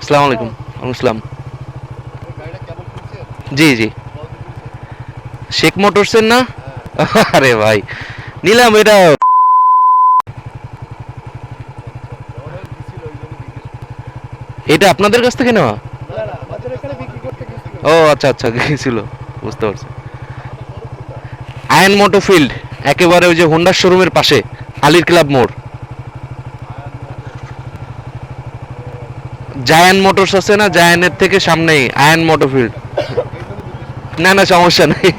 আসসালামু আলাইকুম। আসসালাম। জি জি। শেখ মোটরসের না? আরে ভাই, নিলাম এটা এটা আপনাদের কাছ থেকে নেওয়া? ও আচ্ছা আচ্ছা গিয়েছিল বুঝতে পারছি। আয়ন মোটো ফিল্ড একেবারে ওই যে হোন্ডার শোরুমের পাশে, আলির ক্লাব মোড়। জায়ান মোটরস আছে না জায়ানের থেকে সামনেই আয়ান মোটো ফিল্ড না না সমস্যা নেই।